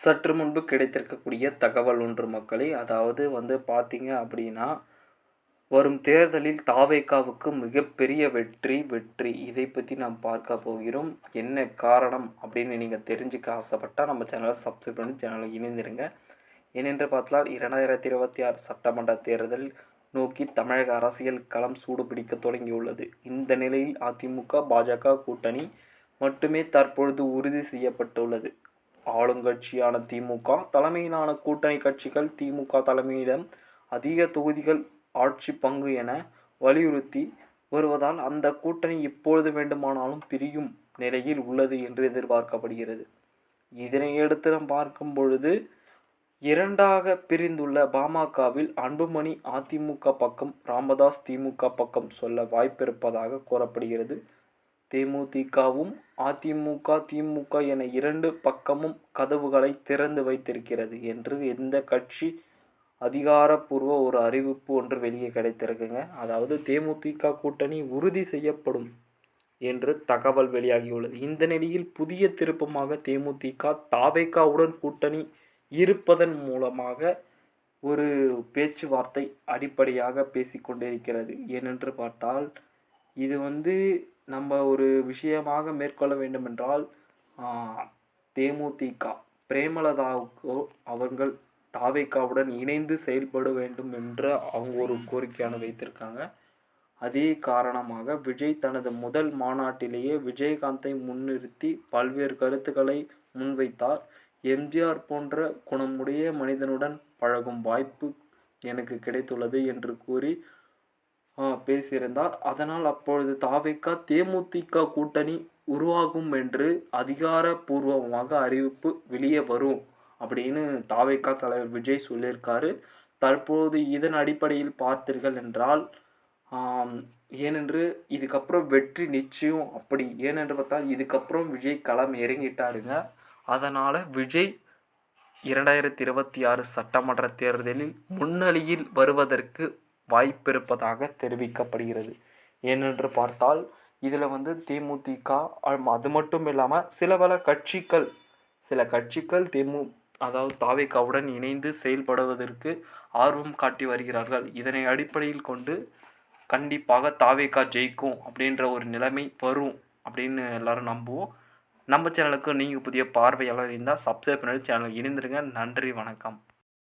சற்று முன்பு கிடைத்திருக்கக்கூடிய தகவல் ஒன்று மக்களை. அதாவது வந்து பார்த்தீங்க அப்படின்னா வரும் தேர்தலில் தாவேக்காவுக்கு மிகப்பெரிய வெற்றி வெற்றி. இதை பற்றி நாம் பார்க்க போகிறோம். என்ன காரணம் அப்படின்னு நீங்கள் தெரிஞ்சுக்க ஆசைப்பட்டால் நம்ம சேனலை சப்ஸ்கிரைப் பண்ணி சேனலை இணைந்திருங்க. ஏனென்று பார்த்தால் இரண்டாயிரத்தி இருபத்தி ஆறு சட்டமன்ற தேர்தல் நோக்கி தமிழக அரசியல் களம் சூடுபிடிக்க தொடங்கியுள்ளது. இந்த நிலையில் அதிமுக பாஜக கூட்டணி மட்டுமே தற்பொழுது உறுதி செய்யப்பட்டுள்ளது. ஆளுங்கட்சியான திமுக தலைமையிலான கூட்டணி கட்சிகள் திமுக தலைமையிடம் அதிக தொகுதிகள் ஆட்சி பங்கு என வலியுறுத்தி வருவதால் அந்த கூட்டணி எப்பொழுது வேண்டுமானாலும் பிரியும் நிலையில் உள்ளது என்று எதிர்பார்க்கப்படுகிறது. இதனையடுத்து நாம் பார்க்கும் பொழுது இரண்டாக பிரிந்துள்ள பாமகவில் அன்புமணி அதிமுக பக்கம் ராமதாஸ் திமுக பக்கம் சொல்ல வாய்ப்பிருப்பதாக கூறப்படுகிறது. தேமுதிகவும் அதிமுக திமுக என இரண்டு பக்கமும் கதவுகளை திறந்து வைத்திருக்கிறது என்று எந்த கட்சி அதிகாரப்பூர்வ ஒரு அறிவிப்பு ஒன்று வெளியே கிடைத்திருக்குங்க. அதாவது தேமுதிக கூட்டணி உறுதி செய்யப்படும் என்று தகவல் வெளியாகியுள்ளது. இந்த நிலையில் புதிய திருப்பமாக தேமுதிக தாவேக்காவுடன் கூட்டணி இருப்பதன் மூலமாக ஒரு பேச்சுவார்த்தை அடிப்படையாக பேசிக்கொண்டிருக்கிறது. ஏனென்று பார்த்தால் இது வந்து நம்ம ஒரு விஷயமாக மேற்கொள்ள வேண்டுமென்றால் தேமுதிக பிரேமலதாவுக்கோ அவர்கள் தாவேக்காவுடன் இணைந்து செயல்பட வேண்டும் என்று அவங்க ஒரு கோரிக்கையான வைத்திருக்காங்க. அதே காரணமாக விஜய் தனது முதல் மாநாட்டிலேயே விஜயகாந்தை முன்னிறுத்தி பல்வேறு கருத்துக்களை முன்வைத்தார். எம்ஜிஆர் போன்ற குணமுடைய மனிதனுடன் பழகும் வாய்ப்பு எனக்கு கிடைத்துள்ளது என்று கூறி பேசியிருந்தார். அதனால் அப்பொழுது தாவேக்கா தேமுதிக கூட்டணி உருவாகும் என்று அதிகாரப்பூர்வமாக அறிவிப்பு வெளியே வரும் அப்படின்னு தாவேக்கா தலைவர் விஜய் சொல்லியிருக்காரு. தற்போது இதன் அடிப்படையில் பார்த்தீர்கள் என்றால் ஏனென்று இதுக்கப்புறம் வெற்றி நிச்சயம் அப்படி. ஏனென்று பார்த்தால் இதுக்கப்புறம் விஜய் களம் இறங்கிட்டாருங்க. அதனால் விஜய் இரண்டாயிரத்தி இருபத்தி ஆறு சட்டமன்ற தேர்தலில் முன்னணியில் வருவதற்கு வாய்ப்பிருப்பதாக தெரிவிக்கப்படுகிறது. ஏனென்று பார்த்தால் இதில் வந்து தேமுதிக அது மட்டும் இல்லாமல் சில பல கட்சிகள் சில கட்சிகள் தேமு அதாவது தாவேக்காவுடன் இணைந்து செயல்படுவதற்கு ஆர்வம் காட்டி வருகிறார்கள். இதனை அடிப்படையில் கொண்டு கண்டிப்பாக தாவேக்கா ஜெயிக்கும் அப்படின்ற ஒரு நிலைமை வரும் அப்படின்னு எல்லோரும் நம்புவோம். நம்ம சேனலுக்கு நீங்கள் புதிய பார்வையாளர் இருந்தால் சப்ஸ்கிரைப் பண்ணி சேனல் இணைந்துருங்க. நன்றி வணக்கம்.